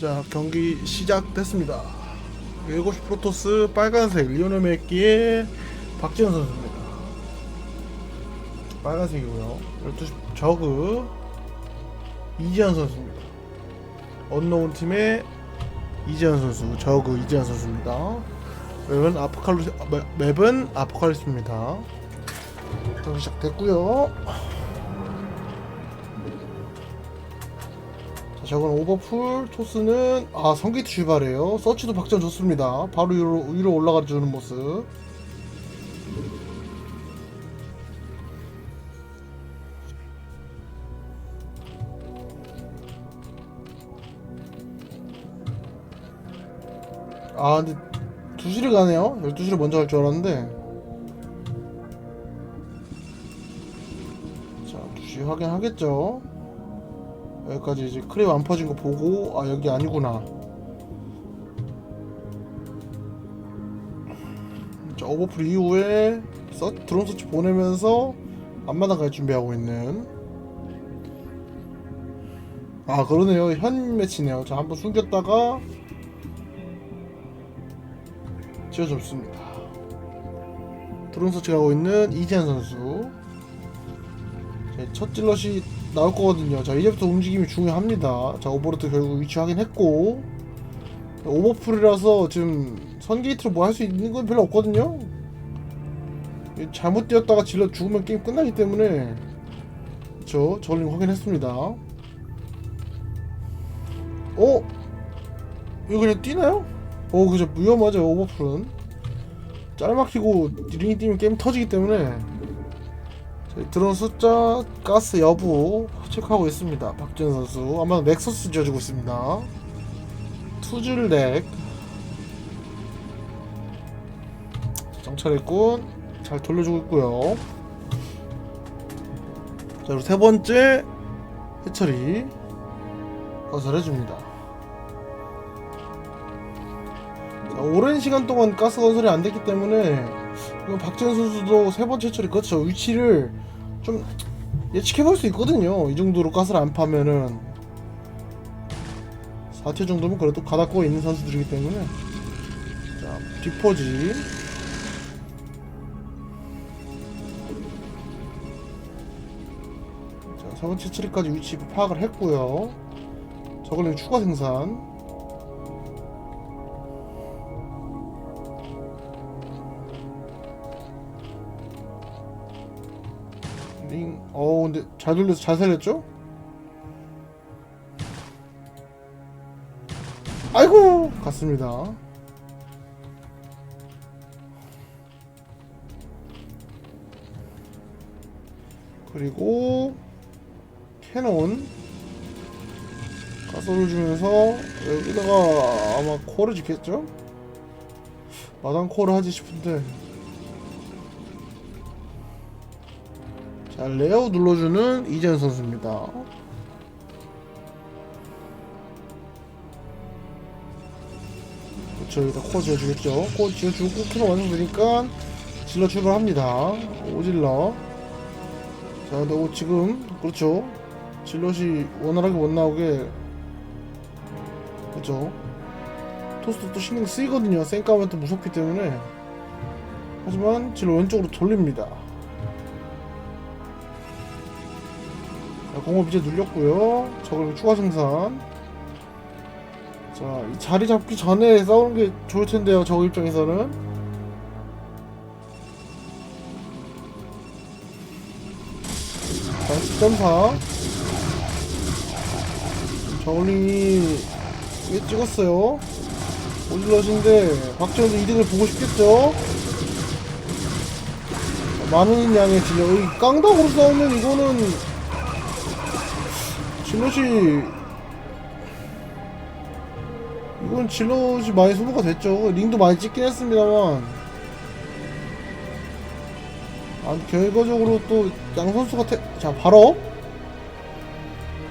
자 경기 시작됐습니다. 7시 프로토스 빨간색 리오넬 메기의 박지현 선수입니다. 빨간색이고요. 12시 저그 이지현 선수입니다. 언노운 팀의 이지현 선수 저그 이지현 선수입니다. 맵은 아포칼리 맵은 아포칼리스입니다. 경기 시작됐고요 자, 저건 오버풀 토스는 아 성게이트 출발해요. 서치도 박전 좋습니다. 바로 위로, 위로 올라가 주는 모습. 아 근데 2시를 가네요. 12시를 먼저 갈 줄 알았는데. 자 2시 확인하겠죠 여기까지 이제 크랩 안 퍼진 거 보고 아 여기 아니구나. 자 오버풀 이후에 서, 드론 서치 보내면서 앞마당 갈 준비하고 있는. 아 그러네요. 현 매치네요. 자 한번 숨겼다가 지어줬습니다. 드론 서치 가고 있는 이지한 선수. 자, 첫 질럿이 나올 거거든요. 자 이제부터 움직임이 중요합니다. 자 오버로드 결국 위치 확인했고 오버풀이라서 지금 선게이트로 뭐 할 수 있는 건 별로 없거든요. 잘못 뛰었다가 질러 죽으면 게임 끝나기 때문에 그쵸 저울링 확인했습니다. 어? 이거 그냥 뛰나요? 어 그죠 위험하죠 오버풀은 짤막히고 링이 뛰면 게임 터지기 때문에 드론 숫자, 가스 여부 체크하고 있습니다. 박준 선수 아마 넥서스 지어주고 있습니다. 투줄 넥 정찰했군 잘 돌려주고 있고요. 자 그리고 세 번째 해처리 건설해줍니다. 자, 오랜 시간 동안 가스 건설이 안 됐기 때문에 박지현 선수도 세 번째 처리 그렇죠 위치를 좀 예측해 볼 수 있거든요. 이 정도로 가스를 안 파면은. 4태 정도면 그래도 가닥고 있는 선수들이기 때문에. 자 뒷포지. 자세 번째 처리까지 위치 파악을 했고요. 저걸링 추가 생산 링, 어 근데 잘 돌려서 잘 살렸죠? 아이고 갔습니다. 그리고 캐논 가스를 주면서 여기다가 아마 코어를 짓겠죠? 마당 코어를 하지 싶은데 자, 레어 눌러주는 이재현 선수입니다. 그렇죠, 여기다 코어 지어주겠죠. 코어 지어주고 키로 완성되니까 질러 출발합니다. 오질러. 자, 근데 오, 지금 그렇죠. 질럿이 원활하게 못 나오게 그렇죠. 토스도 또 신경 쓰이거든요. 쌩까면 또 무섭기 때문에. 하지만 질러 왼쪽으로 돌립니다. 자, 공업 이제 눌렸고요. 저걸 추가 생산. 자, 이 자리 잡기 전에 싸우는 게 좋을 텐데요. 저 입장에서는. 자, 10.4. 저울링이 왜 찍었어요? 오질럿인데 박지원도 2등을 보고 싶겠죠? 많은 양의. 이 깡다구로 싸우면 이거는 질럿이 이건 질럿이 많이 소모가 됐죠. 링도 많이 찍긴 했습니다만. 아, 결과적으로 또 양 선수가 태... 자 바로.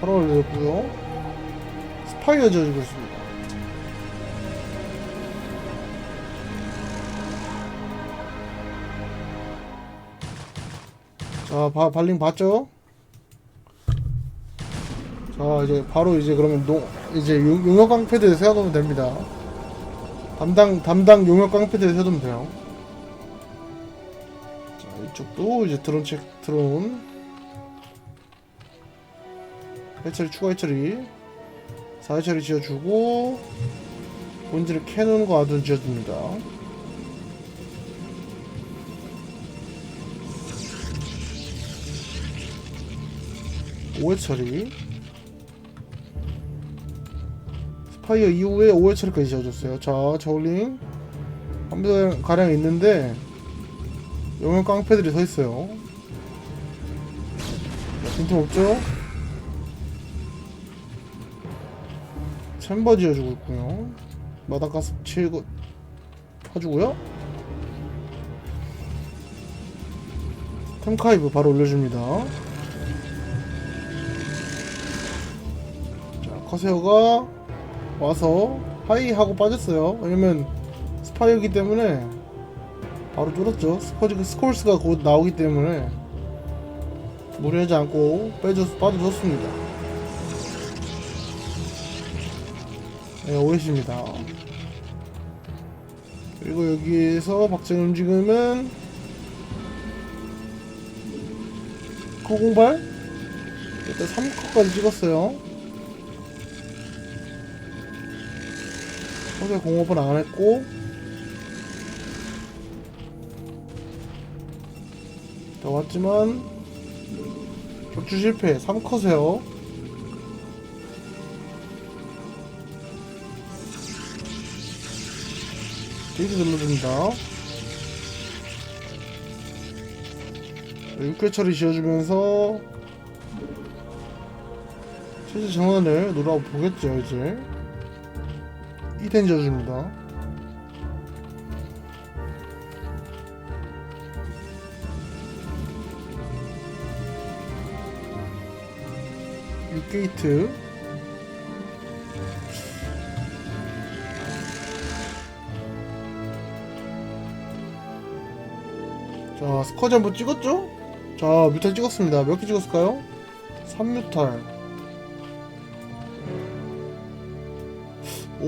바로 올렸고요. 스파이어 지어주고 있습니다. 자 바, 발링 봤죠? 자 이제 바로 이제 그러면 농 이제 용- 용역 깡패들 세워놓으면 됩니다. 담당 담당 용역 깡패들 세워두면 돼요. 자 이쪽도 이제 드론 체 드론 해처리 추가 해처리 4해처리 지어주고 본질을 캐논 거 아둔 지어줍니다. 오해 처리 파이어 이후에 오해 처리까지 지어줬어요. 자 저울링. 한부대 가량 있는데 영양 깡패들이 서 있어요. 빈틈 없죠? 챔버 지어주고 있고요. 마다가스 치고 파주고요. 템카이브 바로 올려줍니다. 자, 커세어가 와서 하이 하고 빠졌어요. 왜냐면 스파이어기 때문에 바로 뚫었죠. 스코지 스콜스가 곧 나오기 때문에 무리하지 않고 빼줬 빠져줬습니다. 네, 오해십니다. 그리고 여기에서 박정 움직임은 코공발 일단 3컷까지 찍었어요. 서재 공업은 안 했고. 더 왔지만 격추 실패 3컷에요. 게이트 눌러줍니다. 6회 처리 지어주면서 체제 전환을 놀아보겠죠 이제 2텐 지어줍니다. 육게이트 자, 스쿼지 한번 찍었죠? 자, 뮤탈 찍었습니다. 몇 개 찍었을까요? 3뮤탈.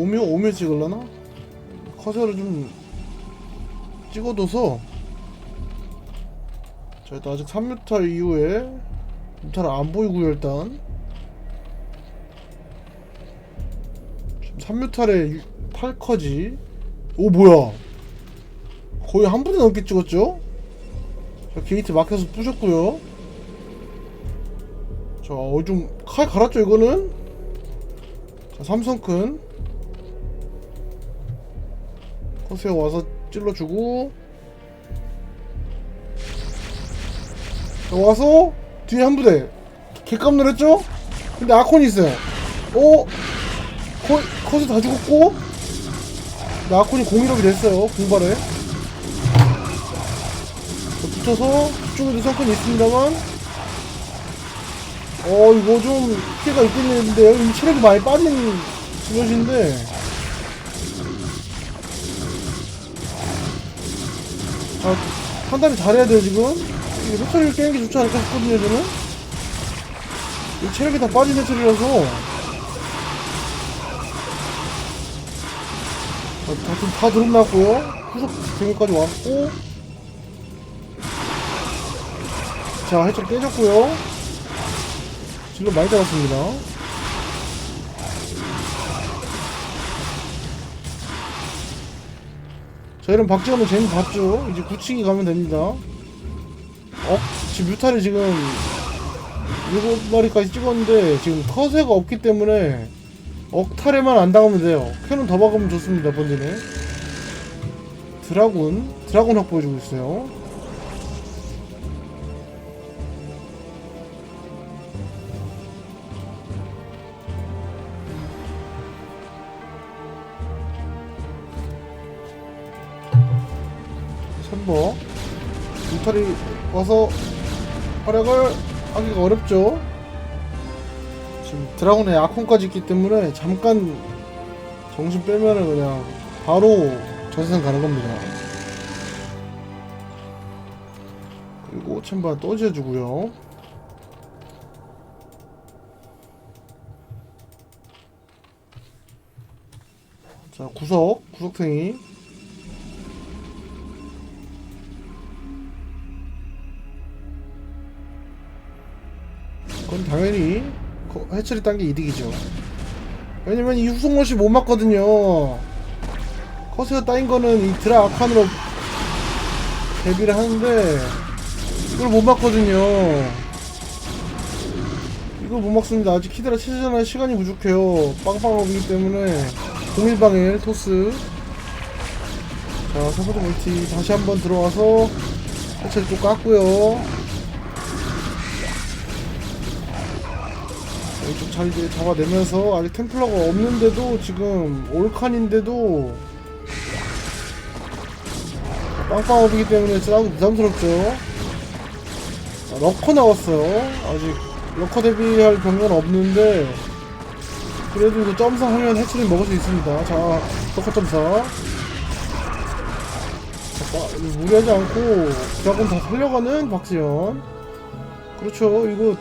오묘 오묘 찍을라나? 커서를 좀 찍어둬서 자 일단 아직 3뮤탈 이후에 뮤탈 안 보이고요 일단. 지금 3뮤탈에 8커지. 오 뭐야? 거의 한 분에 넘게 찍었죠? 자 게이트 막혀서 부셨고요. 자좀칼 갈았죠 이거는? 자 삼성큰 커세어 와서 찔러주고. 자, 와서 뒤에 한 부대. 개깜 놀했죠? 근데 아콘이 있어요. 어? 코, 컷이 다 죽었고? 근데 아콘이 공이력이 됐어요 공발에. 자, 붙어서 뒤쪽에도 성큰이 있습니다만. 어 이거 좀 피해가 있겠는데요. 이 체력이 많이 빠진 질럿인데 아, 판단을 잘해야 돼요, 지금. 이게 회초리를 깨는 게 좋지 않을까 싶거든요, 저는. 이 체력이 다 빠진 회초리라서. 아, 다, 다, 다 드럼났고요. 후속 대결까지 왔고. 자, 해초리 깨졌고요. 질러 많이 잡았습니다. 자 이런 박지원은 재미 봤죠? 이제 굳히기 가면 됩니다 어? 지금 뮤탈이 지금 7마리까지 찍었는데 지금 커세가 없기 때문에 억탈에만 안 당하면 돼요 캐논 더 박으면 좋습니다 본진에 드라군 드라군 확보해주고 있어요 와서 활약을 하기가 어렵죠. 지금 드라곤의 아콘까지 있기 때문에 잠깐 정신 빼면은 그냥 바로 전선 가는 겁니다. 그리고 챔바 또 지어주고요. 자 구석 구석탱이 그건 당연히 거- 해처리 딴 게 이득이죠. 왜냐면 이 후속롯이 못 맞거든요. 커세어 따인 거는 이 드라 아칸으로 대비를 하는데 이걸 못 맞거든요. 이걸 못 막습니다. 아직 키드라 체제전에 시간이 부족해요. 빵빵하기 때문에 01방일 토스. 자 서포트 멀티 다시 한번 들어와서 해처리 또 깠고요 이쪽 자리 이제 잡아내면서 아직 템플러가 없는데도 지금 올칸인데도 빵빵업이기 때문에 싸우기 부담스럽죠. 자, 러커 나왔어요. 아직 러커 대비할 병력은 없는데 그래도 이거 점사 하면 해처리 먹을 수 있습니다. 자 러커 점사. 자, 빠- 무리하지 않고 드라곤 다 살려가는 박지현 그렇죠. 이거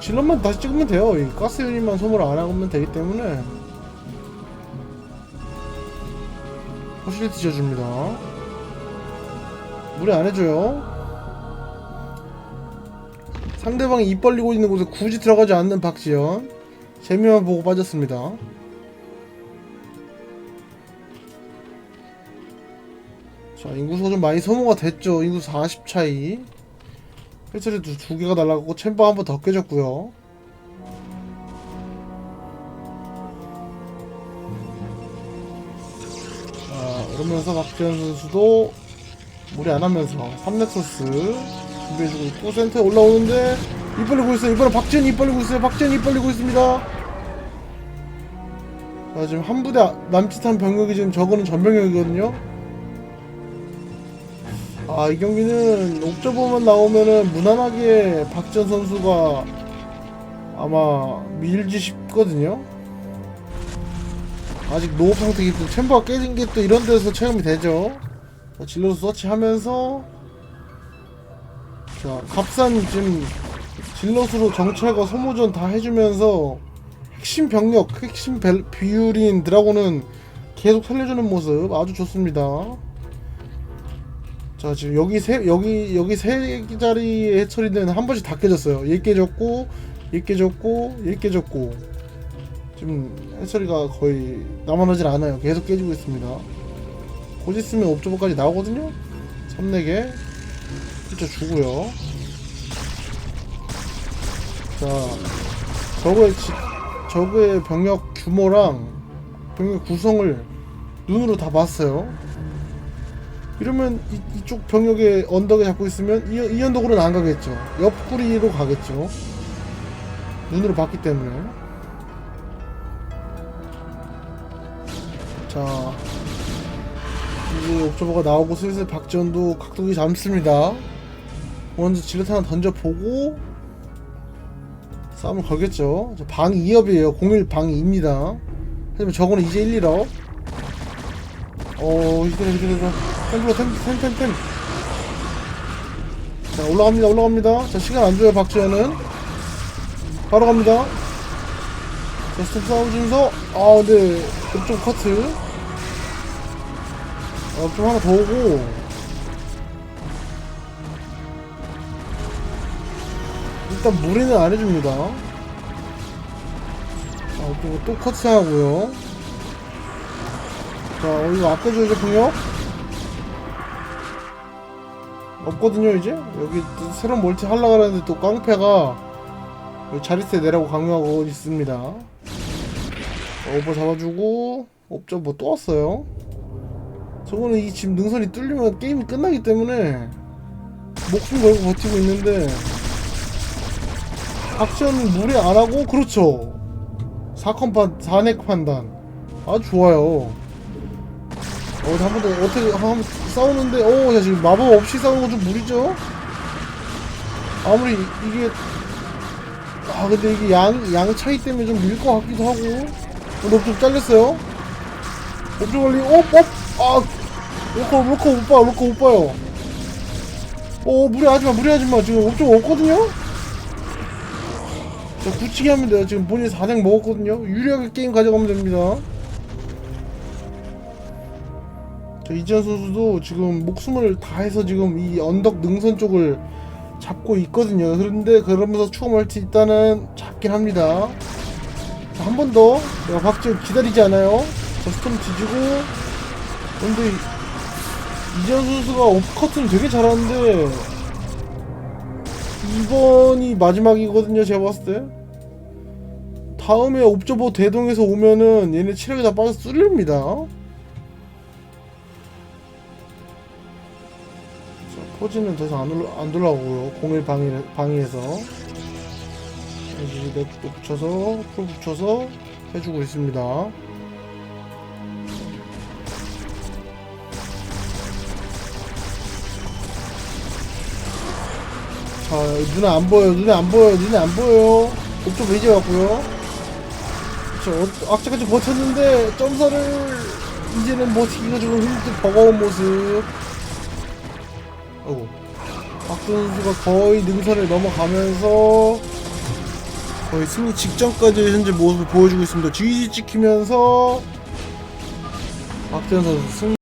질럿만 다시 찍으면 돼요. 이 가스 유닛만 소모를 안 하면 되기 때문에 포실리티 지어줍니다. 무리 안 해줘요. 상대방이 입 벌리고 있는 곳에 굳이 들어가지 않는 박지현 재미만 보고 빠졌습니다. 자 인구수가 좀 많이 소모가 됐죠. 인구수 40 차이. 해처리도 두 개가 날라가고 챔버 한 번 더 깨졌고요. 자, 이러면서 박지현 선수도 무리 안 하면서 3넥서스 준비해주고 있고 센터에 올라오는데 입 벌리고 있어요. 이번에 박지현 입 벌리고 있어요. 박지현 입 벌리고 있습니다. 자, 지금 한 부대 남짓한 병력이 지금 저거는 전병력이거든요. 아, 이 경기는 옥저버만 나오면은 무난하게 박지현 선수가 아마 밀지 싶거든요. 아직 노업 상태이기 때문에 챔버가 깨진 게 또 이런 데서 체험이 되죠. 자, 진로수 서치하면서 자, 값산 지금 질럿으로 정찰과 소모전 다 해주면서 핵심 병력, 핵심 벨- 비율인 드라곤은 계속 살려주는 모습 아주 좋습니다. 자 지금 여기 세 여기 여기 세 자리의 해처리는 한 번씩 다 깨졌어요. 얘 깨졌고, 얘 깨졌고, 얘 깨졌고. 지금 해처리가 거의 남아나질 않아요. 계속 깨지고 있습니다. 곧 있으면 옵저버까지 나오거든요. 3, 4개. 진짜 주고요. 자, 저거의 지, 저거의 병력 규모랑 병력 구성을 눈으로 다 봤어요. 이러면 이, 쪽 병력의 언덕에 잡고 있으면 이, 이 언덕으로는 안 가겠죠. 옆구리로 가겠죠. 눈으로 봤기 때문에. 자, 이제 옥저버가 나오고 슬슬 박지원도 각도기 잡습니다. 먼저 질럿 하나 던져보고 싸움을 걸겠죠. 자, 방 2업이에요. 01방 2입니다. 하지만 저거는 이제 1, 1업. 어, 이대로, 이대로, 이대로. 템, 템. 자, 올라갑니다, 올라갑니다. 자, 시간 안 줘요, 박지현은. 바로 갑니다. 자, 스톱 싸워주면서, 아, 근데, 좀 커트. 어, 좀 하나 더 오고. 일단 무리는 안 해줍니다. 아, 또, 또 커트하고요. 자, 어, 이거 아껴줘야죠, 병력? 없거든요, 이제? 여기 또 새로운 멀티 하려고 하는데 또 깡패가 자릿세 내라고 강요하고 있습니다. 자, 오버 잡아주고, 업적 뭐또 왔어요? 저거는 이 지금 능선이 뚫리면 게임이 끝나기 때문에 목숨 걸고 버티고 있는데 박지현은 무리 안 하고, 그렇죠. 4컴판, 4넥 판단. 아주 좋아요. 어, 한번 더, 어떻게, 한번 싸우는데, 어, 야, 지금 마법 없이 싸우는 건 좀 무리죠? 아무리, 이게, 아, 근데 이게 양, 양 차이 때문에 좀 밀 것 같기도 하고. 어, 롭좀 잘렸어요? 롭좀 걸리, 어, 어, 아, 로커, 로커 못 봐요, 로커 못 봐요. 어, 무리하지 마, 무리하지 마. 지금 롭좀 없거든요? 자, 굳히게 하면 돼요. 지금 본인 4넥 먹었거든요? 유리하게 게임 가져가면 됩니다. 저 이지현 선수도 지금 목숨을 다해서 지금 이 언덕 능선 쪽을 잡고 있거든요. 그런데 그러면서 추가 멀티 일단은 잡긴 합니다. 한번 더. 내가 박지현 기다리지 않아요. 저 스톰 뒤지고. 근데 이- 이지현 선수가 오프커트는 되게 잘하는데 이번이 마지막이거든요. 제가 봤을 때. 다음에 옵저버 대동에서 오면은 얘네 체력이 다 빠져서 뚫립니다. 포지는 더 이상 안, 돌아오고요. 01 방위, 방위에서. 이제 넥도 붙여서, 풀 붙여서 해주고 있습니다. 자, 눈에 안 보여요. 눈에 안 보여요. 눈에 안 보여요. 옵저버 이제 왔고요. 저 어, 악재까지 버텼는데 점사를 이제는 버티기가 조금 힘든 버거운 모습. 어구. 박준 선수가 거의 능선을 넘어가면서 거의 승리 직전까지 현재 모습을 보여주고 있습니다. GG 찍히면서 박준 선수 승리.